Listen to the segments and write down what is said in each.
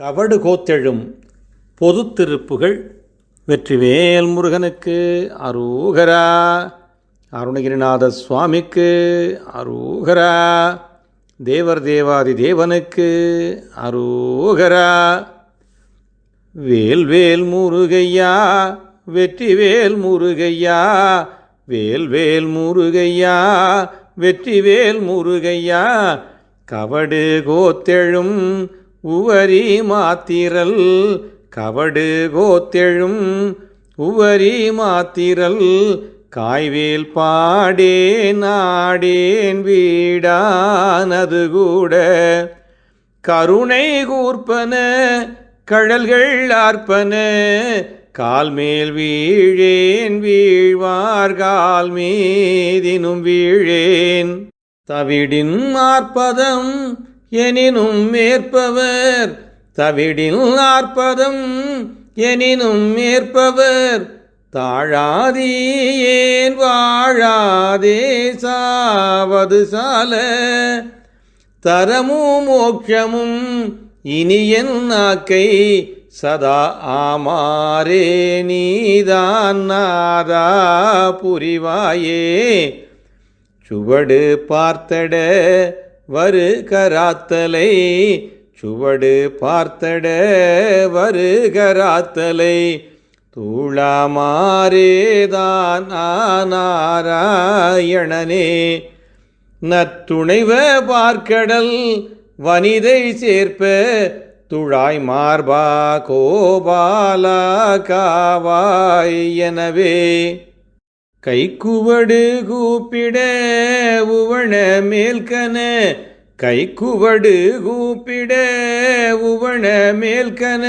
கவடு கோத்தெழும் பொதுத் திருப்புகள் வெற்றிவேல் முருகனுக்கு அரூகரா. அருணகிரிநாத சுவாமிக்கு அரூகரா தேவர் தேவாதி தேவனுக்கு அரூகரா. வேல்வேல் முருகையா வெற்றிவேல் முருகையா வேல்வேல் முருகையா வெற்றிவேல் முருகையா. கவடு கோத்தெழும் உவரி மாத்திரல் கவடு கோத்தெழும் உவரி மாத்திரல் காய்வேல் பாடேன் நாடேன் வீடானது கூட. கருணை கூர்ப்பன கழல்கள் ஆர்ப்பன கால்மேல் வீழேன் வீழ்வார் கால் மீதினும் வீழேன். தவிடின் ஆர்ப்பதம் எனினும் மேற்பவர் தவிடின் ஆர்ப்பதம் எனினும் மேற்பவர் தாழாதீ ஏன் வாழாதே சாவது சால. தரமும் மோட்சமும் இனியன் நாக்கை சதா ஆமாரே நீதான் நாதா புரிவாயே. சுவடு பார்த்தட வரு கராத்தலை சுவடு பார்த்தட வரு கராத்தலை தூளாமாரேதான் நாராயணனே. நத்துணைவ பார்க்கடல் வனிதை சேர்ப்ப துழாய் மார்பா கோபாலா காவாய் எனவே. கைக்குவடு கூப்பிட உவண மேல்கன கைக்குவடு கூப்பிட உவண மேல்கன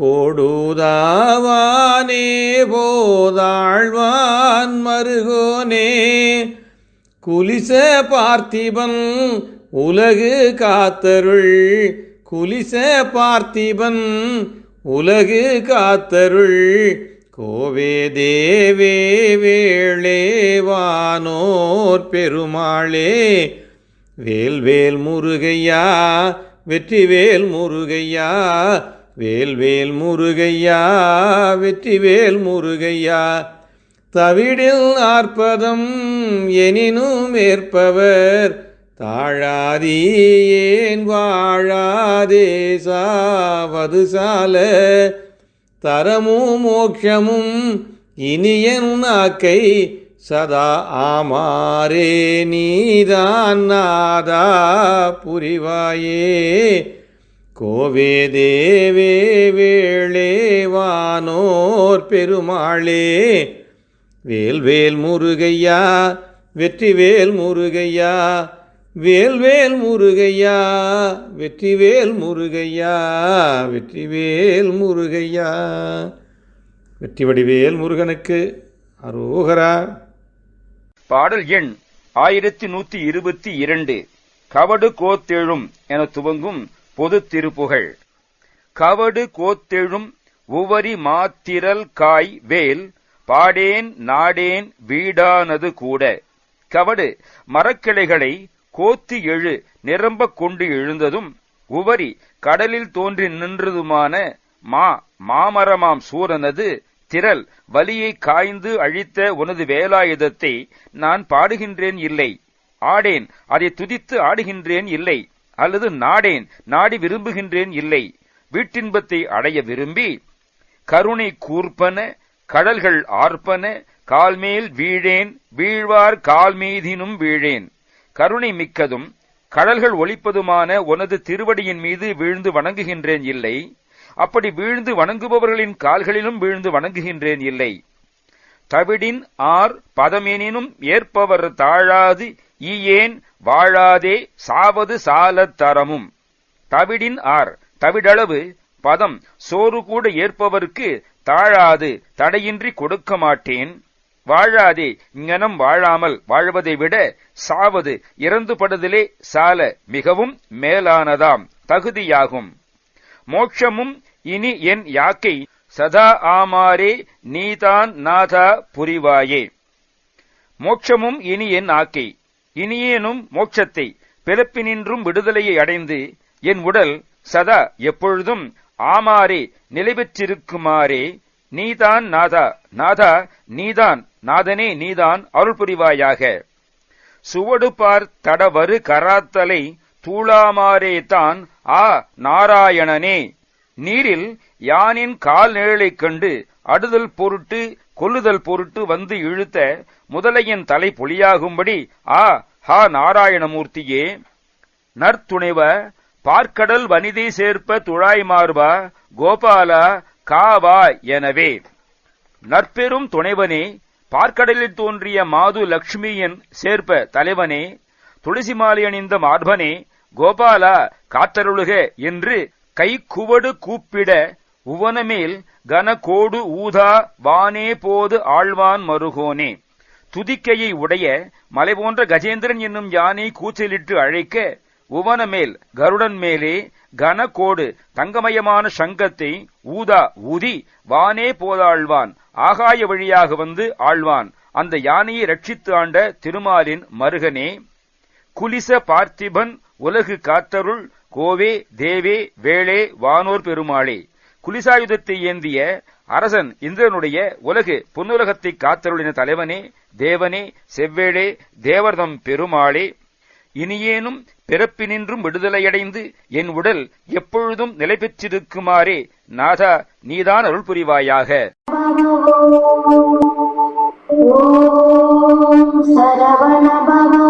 கோடுதாவானே போதாழ்வான் மருகோனே. குலிச பார்த்திபன் உலகு காத்தருள். குலிச பார்த்திபன் உலகு காத்தருள். கோவே தேவே வேளேவானோர் பெருமாளே. வேல்வேல் முருகையா வெற்றிவேல் முருகையா வேல்வேல் முருகையா வெற்றிவேல் முருகையா. தவிடில் ஆர்ப்பதம் எனினும் ஏற்பவர். தாழாதி ஏன் வாழாதே சாவது சால. தரமும் மோட்சமும் இனியன் நாக்கை சதா ஆமாரே நீதான் நாதா புரிவாயே. கோவே தேவே வானோர் பெருமாளே. வேல்வேல் முருகையா வெற்றிவேல் முருகையா வேல்வேல் முருகையா வெற்றிவேல் முருகையா வெற்றிவேல் முருகையா. வெற்றி வடிவேல் முருகனுக்கு அரோகரா. பாடல் எண் ஆயிரத்தி நூத்தி இருபத்தி இரண்டு. கவடு கோத்தெழும் என துவங்கும் பொது திருப்புகழ் கவடு கோத்தெழும் உவரி மாத்திரல் காய் வேல் பாடேன் நாடேன் வீடானது கூட. கவடு மரக்கிளைகளை கோத்தி எழு நிரம்பக் கொண்டு எழுந்ததும் உவரி கடலில் தோன்றி நின்றதுமான மா மாமரமாம் சூரனது திரள் வலியை காய்ந்து அழித்த உனது வேலாயுதத்தை நான் பாடுகின்றேன் இல்லை. ஆடேன் அதை துதித்து ஆடுகின்றேன் இல்லை. அல்லது நாடேன் நாடி விரும்புகின்றேன் இல்லை. வீட்டின்பத்தை அடைய விரும்பி கருணை கூர்ப்பன கடல்கள் ஆர்ப்பன கால்மேல் வீழேன் வீழ்வார் கால்மீதினும் வீழேன். கருணை மிக்கதும் கடல்கள் ஒழிப்பதுமான உனது திருவடியின் மீது வீழ்ந்து வணங்குகின்றேன் இல்லை. அப்படி வீழ்ந்து வணங்குபவர்களின் கால்களிலும் வீழ்ந்து வணங்குகின்றேன் இல்லை. தவிடின் ஆர் பதமெனினும் ஏற்பவர் தாழாது ஈயேன் வாழாதே சாவது சாலத் தரமும். தவிடின் ஆர் தவிடளவு பதம் சோறு கூட ஏற்பவருக்கு தாழாது தடையின்றி கொடுக்க மாட்டேன் வாழாதே இங்கனம் வாழாமல் வாழ்வதை விட சாவது இறந்துபடுதலே சால மிகவும் மேலானதாம் தகுதியாகும். மோட்சமும் இனி என் யாக்கை சதா ஆமாரே நீதான் நாதா புரிவாயே. மோட்சமும் இனி என் ஆக்கை இனியேனும் மோட்சத்தை பிறப்பினின்றும் விடுதலையை அடைந்து என் உடல் சதா எப்பொழுதும் ஆமாரே நிலை பெற்றிருக்குமாறே நீதான் நாதா நாதா நீதான் நாதனே நீதான் அருள் புரிவாயாக. சுவடு பார் தடவரு கராத்தலை தூளாமாரே தான் ஆ நாராயணனே. நீரில் யானின் கால் நிழலைக் கண்டு அடுதல் பொருட்டு கொல்லுதல் பொருட்டு வந்து இழுத்த முதலையின் தலை பொலியாகும்படி ஆ ஹா நாராயணமூர்த்தியே நற்துணைவ பார்க்கடல் வனிதை சேர்ப்ப துழாய் மார்பா கோபாலா காவா எனவே. நற்பெரும் துணைவனே பார்க்கடலில் தோன்றிய மாது லக்ஷ்மியின் சேர்ப்ப தலைவனே துளசி மாலை அணிந்த மார்பனே கோபாலா காத்தருளுக என்று கைக்குவடு கூப்பிட உவனமேல் கனகோடு ஊதா வானே போது ஆழ்வான் மருகோனே. துதிக்கையை உடைய மலை போன்ற கஜேந்திரன் என்னும் யானை கூச்சலிட்டு அழைக்க உவனமேல் கருடன் மேலே கனகோடு தங்கமயமான சங்கத்தை ஊதா ஊதி வானே போதாழ்வான் ஆகாய வழியாக வந்து ஆழ்வான் அந்த யானையை ரட்சித்து ஆண்ட திருமாலின் மருகனே. குலிச பார்த்திபன் உலகு காத்தருள் கோவே தேவே வேளே வானோர் பெருமாளே. குலிசாயுதத்தை ஏந்திய அரசன் இந்திரனுடைய உலகு பொன்னுலகத்தை காத்தருளின தலைவனே தேவனே செவ்வேளே தேவர்தம் பெருமாளே. இனியேனும் பிறப்பினின்றும் விடுதலையடைந்து என் உடல் எப்பொழுதும் நிலை பெற்றிருக்குமாறே நாதா நீதான் அருள் புரிவாயாக ॐ